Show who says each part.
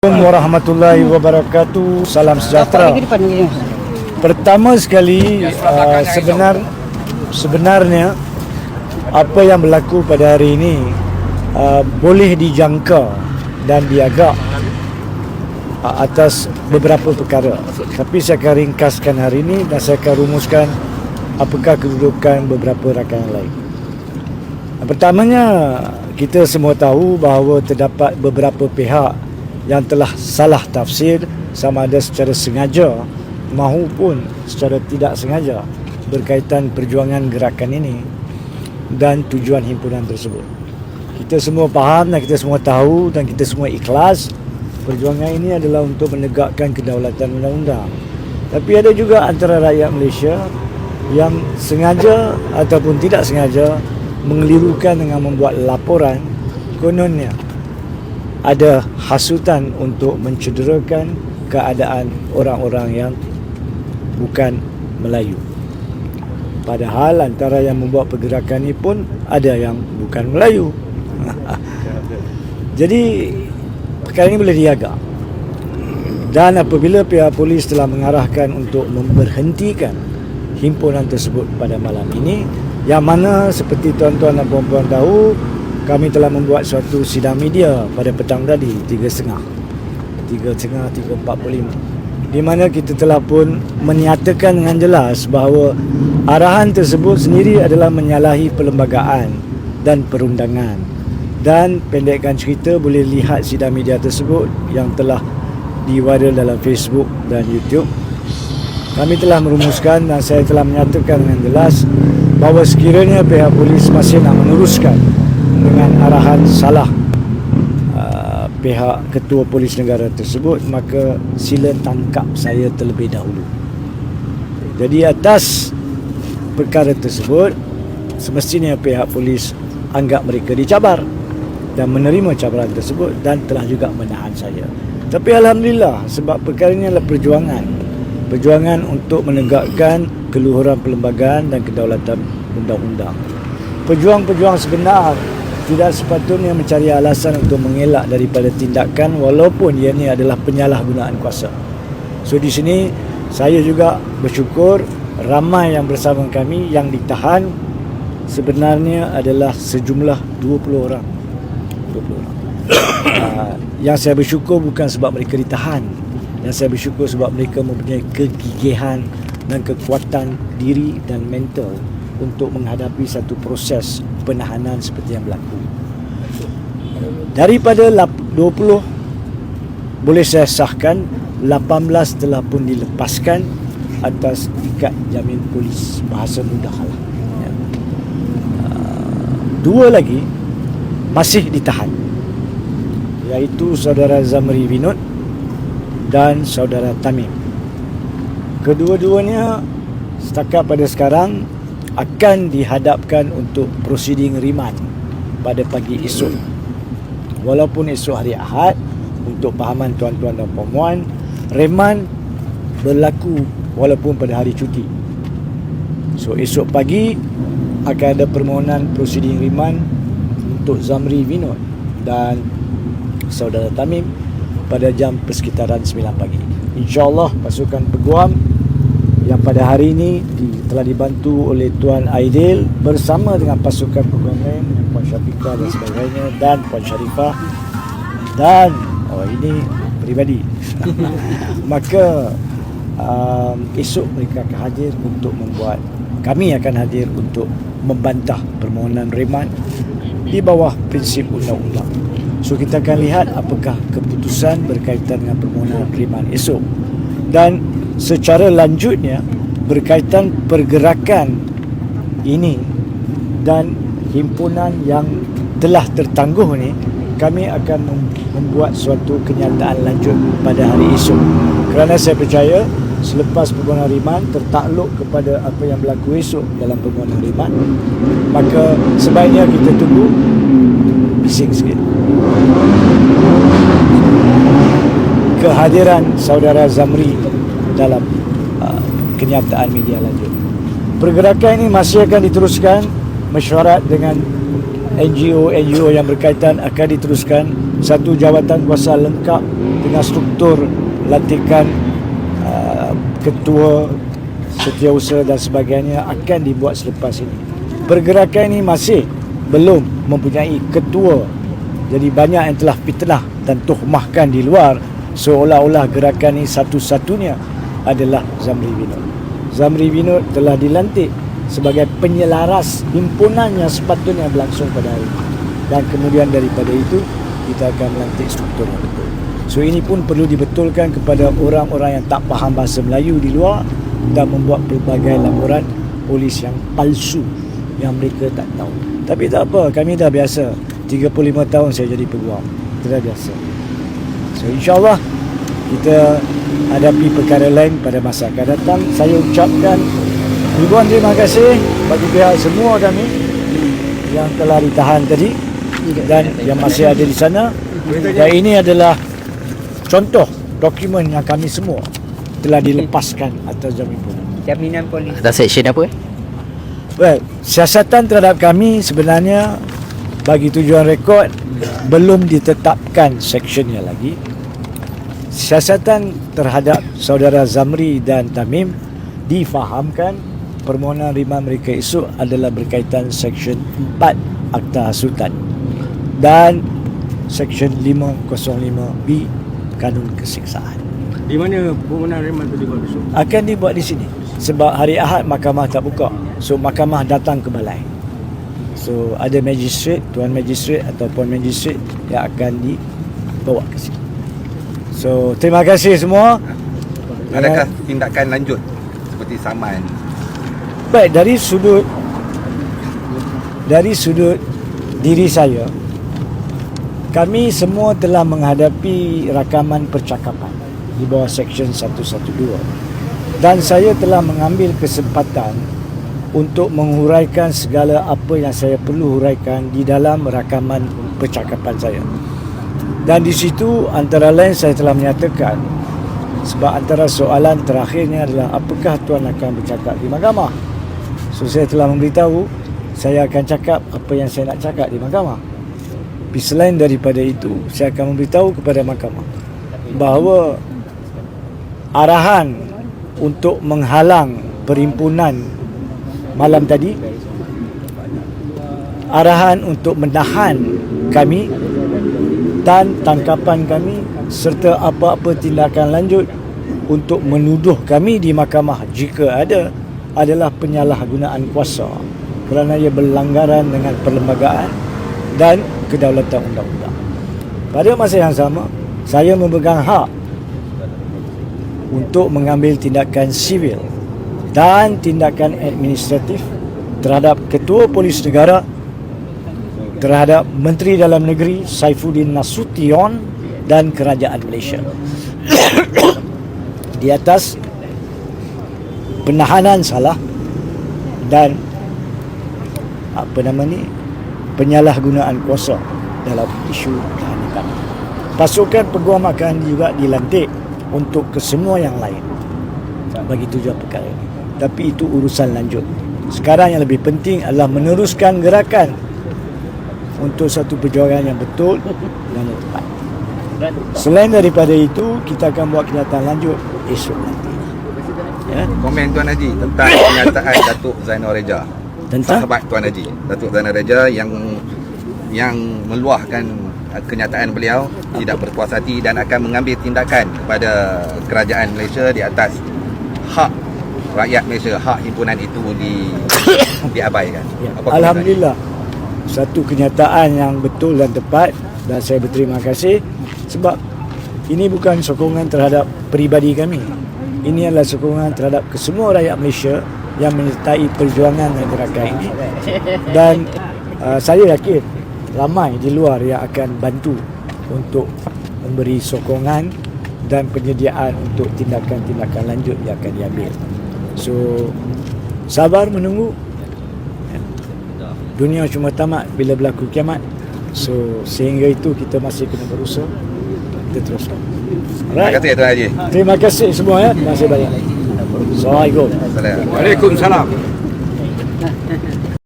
Speaker 1: Assalamualaikum warahmatullahi wabarakatuh. Salam sejahtera. Pertama sekali uh, sebenar sebenarnya apa yang berlaku pada hari ini uh, boleh dijangka dan diagak uh, atas beberapa perkara. Tapi saya akan ringkaskan hari ini dan saya akan rumuskan apakah kedudukan beberapa rakan yang lain. Yang Pertamanya kita semua tahu bahawa terdapat beberapa pihak yang telah salah tafsir sama ada secara sengaja mahupun secara tidak sengaja berkaitan perjuangan gerakan ini dan tujuan himpunan tersebut. Kita semua faham dan kita semua tahu dan kita semua ikhlas perjuangan ini adalah untuk menegakkan kedaulatan undang-undang. Tapi ada juga antara rakyat Malaysia yang sengaja ataupun tidak sengaja mengelirukan dengan membuat laporan kononnya ada hasutan untuk mencederakan keadaan orang-orang yang bukan Melayu. Padahal antara yang membuat pergerakan ini pun ada yang bukan Melayu. Jadi perkara ini boleh dijaga. Dan apabila pihak polis telah mengarahkan untuk memberhentikan himpunan tersebut pada malam ini yang mana seperti tuan-tuan dan puan-puan tahu kami telah membuat suatu sidang media pada petang tadi 3.30 3.30 3.45 di mana kita telah pun menyatakan dengan jelas bahawa arahan tersebut sendiri adalah menyalahi perlembagaan dan perundangan. Dan pendekkan cerita boleh lihat sidang media tersebut yang telah diwaral dalam Facebook dan YouTube. Kami telah merumuskan dan saya telah menyatakan dengan jelas bahawa sekiranya pihak polis masih nak meneruskan dengan arahan salah uh, pihak ketua polis negara tersebut maka sila tangkap saya terlebih dahulu. Jadi atas perkara tersebut semestinya pihak polis anggap mereka dicabar dan menerima cabaran tersebut dan telah juga menahan saya. Tapi Alhamdulillah sebab perkara ini adalah perjuangan. Perjuangan untuk menegakkan keluhuran perlembagaan dan kedaulatan undang-undang. Pejuang-pejuang sebenar tidak sepatutnya mencari alasan untuk mengelak daripada tindakan walaupun ia ini adalah penyalahgunaan kuasa. So di sini saya juga bersyukur ramai yang bersama kami yang ditahan sebenarnya adalah sejumlah 20 orang. 20 orang. uh, yang saya bersyukur bukan sebab mereka ditahan. Yang saya bersyukur sebab mereka mempunyai kegigihan dan kekuatan diri dan mental untuk menghadapi satu proses penahanan seperti yang berlaku. Daripada 20 boleh saya sahkan 18 telah pun dilepaskan atas ikat jamin polis bahasa mudah lah. Ya. Ah, Dua lagi masih ditahan iaitu saudara Zamri Vinod dan saudara Tamim. Kedua-duanya setakat pada sekarang akan dihadapkan untuk prosiding riman pada pagi esok. Walaupun esok hari Ahad untuk pahaman tuan-tuan dan puan-puan, reman berlaku walaupun pada hari cuti. So esok pagi akan ada permohonan prosiding riman untuk Zamri Vinod dan saudara Tamim pada jam persekitaran 9 pagi. InsyaAllah pasukan peguam yang pada hari ini di, telah dibantu oleh Tuan Aidil bersama dengan pasukan lain dengan Puan Syafiqah dan sebagainya dan Puan Sharifah dan oh ini peribadi. Maka um, esok mereka akan hadir untuk membuat kami akan hadir untuk membantah permohonan reman di bawah prinsip undang-undang. So kita akan lihat apakah keputusan berkaitan dengan permohonan reman esok. Dan secara lanjutnya berkaitan pergerakan ini dan himpunan yang telah tertangguh ni kami akan membuat suatu kenyataan lanjut pada hari esok. Kerana saya percaya selepas permohonan riman tertakluk kepada apa yang berlaku esok dalam permohonan riman maka sebaiknya kita tunggu bising sikit. Kehadiran saudara Zamri dalam uh, kenyataan media lanjut. Pergerakan ini masih akan diteruskan mesyuarat dengan NGO-NGO yang berkaitan akan diteruskan satu jawatan kuasa lengkap dengan struktur lantikan uh, ketua setiausaha dan sebagainya akan dibuat selepas ini. Pergerakan ini masih belum mempunyai ketua. Jadi banyak yang telah fitnah dan tuhmahkan di luar seolah-olah gerakan ini satu-satunya adalah Zamri Binod. Zamri Binod telah dilantik sebagai penyelaras himpunan yang sepatutnya berlangsung pada hari ini. Dan kemudian daripada itu kita akan melantik struktur yang betul. So ini pun perlu dibetulkan kepada orang-orang yang tak faham bahasa Melayu di luar dan membuat pelbagai laporan polis yang palsu yang mereka tak tahu. Tapi tak apa, kami dah biasa. 35 tahun saya jadi peguam. Kita dah biasa. So insyaAllah kita hadapi perkara lain pada masa akan datang. Saya ucapkan ribuan terima kasih bagi pihak semua kami yang telah ditahan tadi dan yang masih ada di sana. Dan ini adalah contoh dokumen yang kami semua telah dilepaskan atas jamin polis.
Speaker 2: Jaminan polis.
Speaker 3: Atas section apa eh?
Speaker 1: Well, siasatan terhadap kami sebenarnya bagi tujuan rekod belum ditetapkan sectionnya lagi. Siasatan terhadap saudara Zamri dan Tamim difahamkan permohonan rima mereka esok adalah berkaitan section 4 Akta Sultan dan section 505B Kanun Kesiksaan.
Speaker 4: Di mana permohonan reman tu dibuat besok?
Speaker 1: akan dibuat di sini sebab hari Ahad mahkamah tak buka so mahkamah datang ke balai so ada magistrate tuan magistrate atau puan magistrate yang akan dibawa ke sini so terima kasih semua
Speaker 5: Adakah tindakan lanjut seperti saman?
Speaker 1: baik dari sudut dari sudut diri saya kami semua telah menghadapi rakaman percakapan di bawah section 112 dan saya telah mengambil kesempatan untuk menguraikan segala apa yang saya perlu huraikan di dalam rakaman percakapan saya. Dan di situ antara lain saya telah menyatakan sebab antara soalan terakhirnya adalah apakah tuan akan bercakap di mahkamah. So saya telah memberitahu saya akan cakap apa yang saya nak cakap di mahkamah. Tapi selain daripada itu, saya akan memberitahu kepada mahkamah bahawa arahan untuk menghalang perimpunan malam tadi arahan untuk menahan kami dan tangkapan kami serta apa-apa tindakan lanjut untuk menuduh kami di mahkamah jika ada adalah penyalahgunaan kuasa kerana ia berlanggaran dengan perlembagaan dan kedaulatan undang-undang. Pada masa yang sama, saya memegang hak untuk mengambil tindakan sivil dan tindakan administratif terhadap Ketua Polis Negara terhadap Menteri Dalam Negeri Saifuddin Nasution dan Kerajaan Malaysia di atas penahanan salah dan apa nama ni penyalahgunaan kuasa dalam isu kami. Pasukan peguam akan juga dilantik untuk kesemua yang lain bagi tujuan perkara ini. Tapi itu urusan lanjut. Sekarang yang lebih penting adalah meneruskan gerakan untuk satu perjuangan yang betul dan yang tepat. Selain daripada itu, kita akan buat kenyataan lanjut esok nanti. Ya.
Speaker 5: Komen Tuan Haji tentang kenyataan Datuk Zainal Reja.
Speaker 1: Tentang
Speaker 5: Sahabat Tuan Haji, Datuk Zainal Reja yang yang meluahkan kenyataan beliau tidak berpuas hati dan akan mengambil tindakan kepada kerajaan Malaysia di atas hak rakyat Malaysia, hak himpunan itu di diabaikan.
Speaker 1: Ya.
Speaker 5: Apa
Speaker 1: Alhamdulillah satu kenyataan yang betul dan tepat dan saya berterima kasih sebab ini bukan sokongan terhadap peribadi kami. Ini adalah sokongan terhadap kesemua rakyat Malaysia yang menyertai perjuangan dan gerakan ini. Dan uh, saya yakin ramai di luar yang akan bantu untuk memberi sokongan dan penyediaan untuk tindakan-tindakan lanjut yang akan diambil. So sabar menunggu dunia cuma tamat bila berlaku kiamat so sehingga itu kita masih kena berusaha kita teruskan
Speaker 5: Terima
Speaker 1: Alright.
Speaker 5: kasih Tuan Haji.
Speaker 1: terima kasih semua ya terima kasih banyak Assalamualaikum
Speaker 5: Assalamualaikum.
Speaker 4: Waalaikumsalam.